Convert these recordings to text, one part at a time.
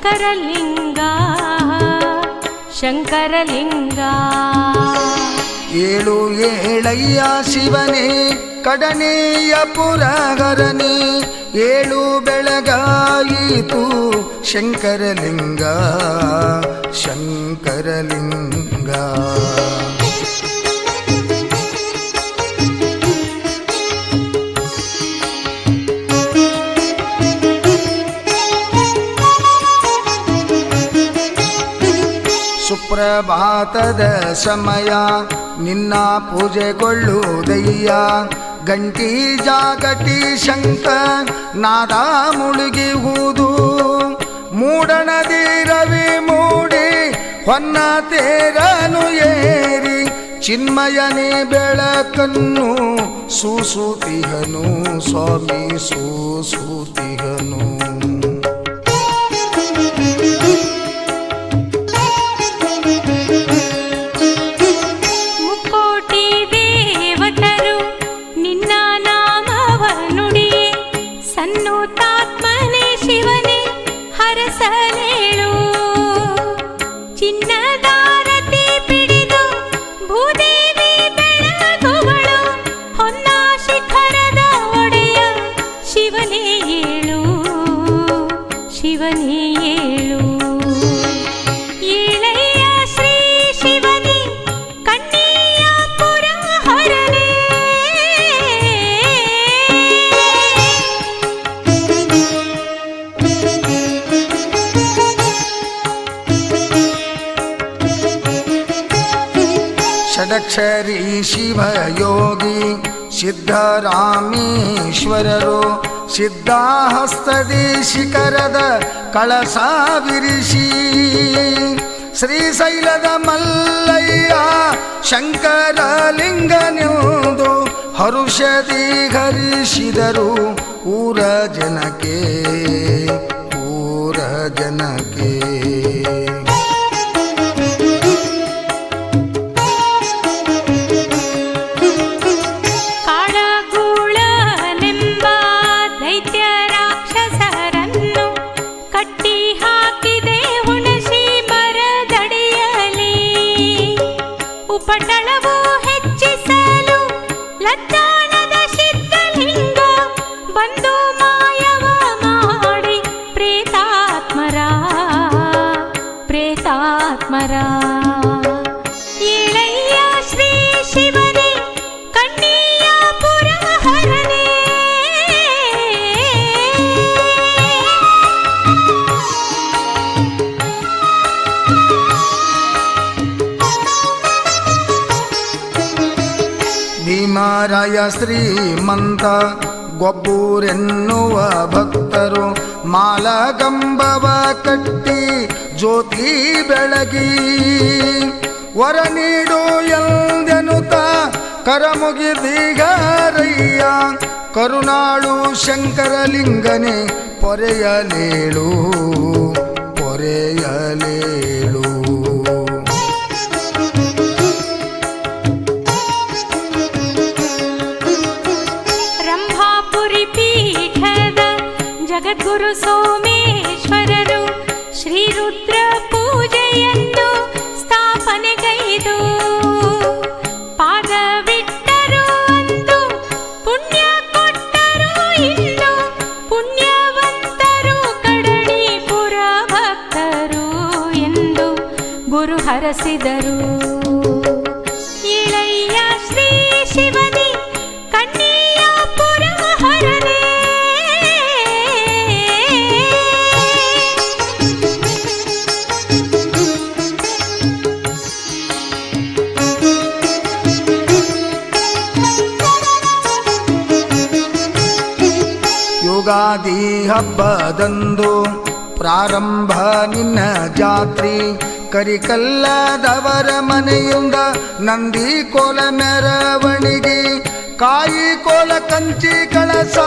ಶಂಕರಲಿಂಗ ಶಂಕರಲಿಂಗ. ಏಳು ಏಳಯ್ಯ ಶಿವನೇ ಕಡನೆಯ ಪುರಹರನೇ ಏಳು ಬೆಳಗಾಯಿತು ಶಂಕರಲಿಂಗ ಶಂಕರಲಿಂಗ. ಸುಪ್ರಭಾತದ ಸಮಯ. ನಿನ್ನ ಪೂಜೆಗೊಳ್ಳುವುದಯ್ಯ ಗಂಟಿ ಜಾಗಟಿ ಶಂಕ, ನಾದ ಮುಳುಗಿಹುದು ಮೂಡಣದಿ ರವಿ ಮೂಡಿ, ಹೊನ್ನ ತೇರನು ಏರಿ. ಚಿನ್ಮಯನೇ ಬೆಳಕನ್ನು ಸೂಸುತಿಹನು, ಸ್ವಾಮಿ ಸೂಸುತಿಹನು. சின்ன ಶಿವಯೋಗಿ ಸಿದ್ಧರಾಮೇಶ್ವರರು ಸಿದ್ಧಾಹಸ್ತದಿ ಶಿಖರದ ಶ್ರೀ ಶ್ರೀಶೈಲದ ಮಲ್ಲಯ್ಯ ಶಂಕರಲಿಂಗನೆಂದು ಹರುಷದಿ ಹರಿಸಿದರು ಊರ ಜನಕ್ಕೆ ಊರ ಜನಕ್ಕೆ. ಬಂದು ಮಾಯವ ಮಾಡಿ ಪ್ರೇತಾತ್ಮರ ಪ್ರೇತಾತ್ಮರ ಏಳಯ್ಯ ಶ್ರೀ ಶಿವನೇ ಕನ್ನಿಯ ಪುರಹರನೇ ಭೀಮರಾಯ ಶ್ರೀಮಂತ ಗೊಬ್ಬೂರೆನ್ನುವ ಭಕ್ತರು ಮಾಲಗಂಬವ ಕಟ್ಟಿ ಜ್ಯೋತಿ ಬೆಳಗಿ. ವರ ನೀಡು ಎಂದೆನುತ ಕರಮುಗಿದೀಗಾರಯ್ಯ ಕರುಣಾಳು ಶಂಕರಲಿಂಗನೆ ಪೊರೆಯಲೇಳು ಪೊರೆಯಲೇಳು. ಜಗದ್ಗುರು ಸೋಮೇಶ್ವರರು ಶ್ರೀರುದ್ರ ಪೂಜೆಯನ್ನು ಸ್ಥಾಪನೆಗೈದು. ಅಂದು ಪುಣ್ಯ ಭಕ್ತರು ಎಂದು ಗುರು ಹರಸಿದರು. ಯುಗಾದಿ ಹಬ್ಬದಂದು ಪ್ರಾರಂಭ ನಿನ್ನ ಜಾತ್ರಿ. ಕರಿಕಲ್ಲದವರ ಮನೆಯಿಂದ ನಂದಿ ಕೋಲ ಮೆರವಣಿಗೆ. ಕಾಯಿ ಕೋಲ ಕಂಚಿ ಕಳಸ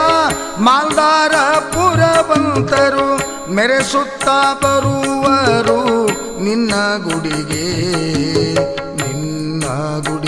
ಮಾಲ್ದಾರ ಪುರವಂತರು ಮೆರೆಸುತ್ತಾ ಬರುವರು ನಿನ್ನ ಗುಡಿಗೆ. ನಿನ್ನ ಗುಡಿಗೆ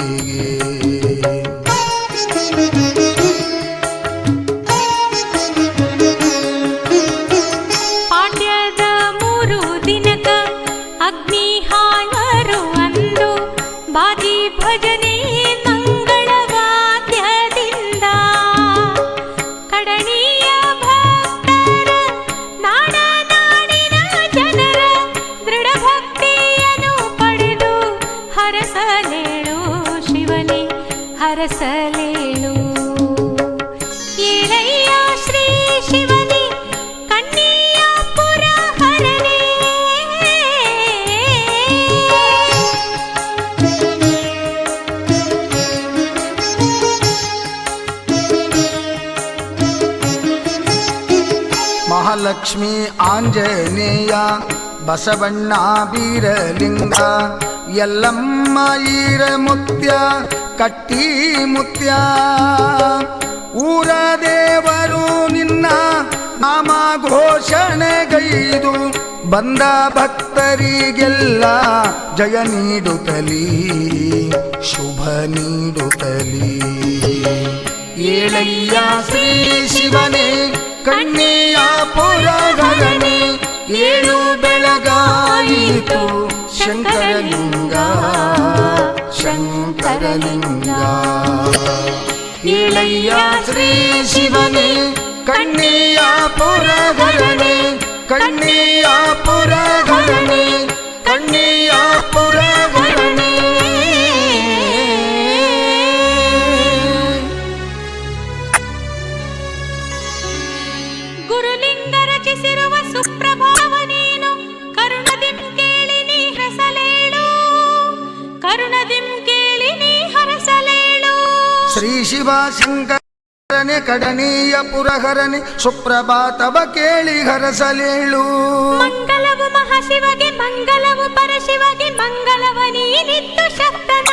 ಮಹಾಲಕ್ಷ್ಮೀ ಆಂಜನೇಯ ಬಸವಣ್ಣ ಬೀರಲಿಂಗ ಎಲ್ಲಮ್ಮ ಈರ ಮುತ್ಯ ಕಟ್ಟಿ ಮುತ್ಯ. ಊರ ದೇವರು ನಿನ್ನ ನಾಮ ಘೋಷಣೆಗೈದು ಬಂದ ಭಕ್ತರಿಗೆಲ್ಲ ಜಯ ನೀಡುತ್ತಲೀ, ಶುಭ ನೀಡುತ್ತಲೀ. ಏಳಯ್ಯ ಶ್ರೀ ಶಿವನೇ, ಕಣ್ಣಿಯ ಪುರಗಣನೆ ಏಳು ಬೆಳಗಾಯಿತು ಶಂಕರಲಿಂಗ ಶಂಕರಲಿಂಗ. ಏಳಯ್ಯ ಶ್ರೀ ಶಿವನೇ ಕಣ್ಣಿಯ ಪುರಗಣನೆ ಕಣ್ಣಿಯ ಪುರಗಣನೆ ಕಣ್ಣಿಯ ಪುರಗಣನೆ ಶ್ರೀ ಶಿವ ಶಂಕರನೆ ಕಡನೀಯ ಪುರಹರನೆ ಸುಪ್ರಭಾತವ ಕೇಳಿ ಹರಸಲೇಳು ಮಂಗಲವು ಮಹಾಶಿವಗೆ ಮಂಗಲವು ಪರಶಿವಗೆ ಮಂಗಲವ ನೀನಿತ್ತು ಶಕ್ತನ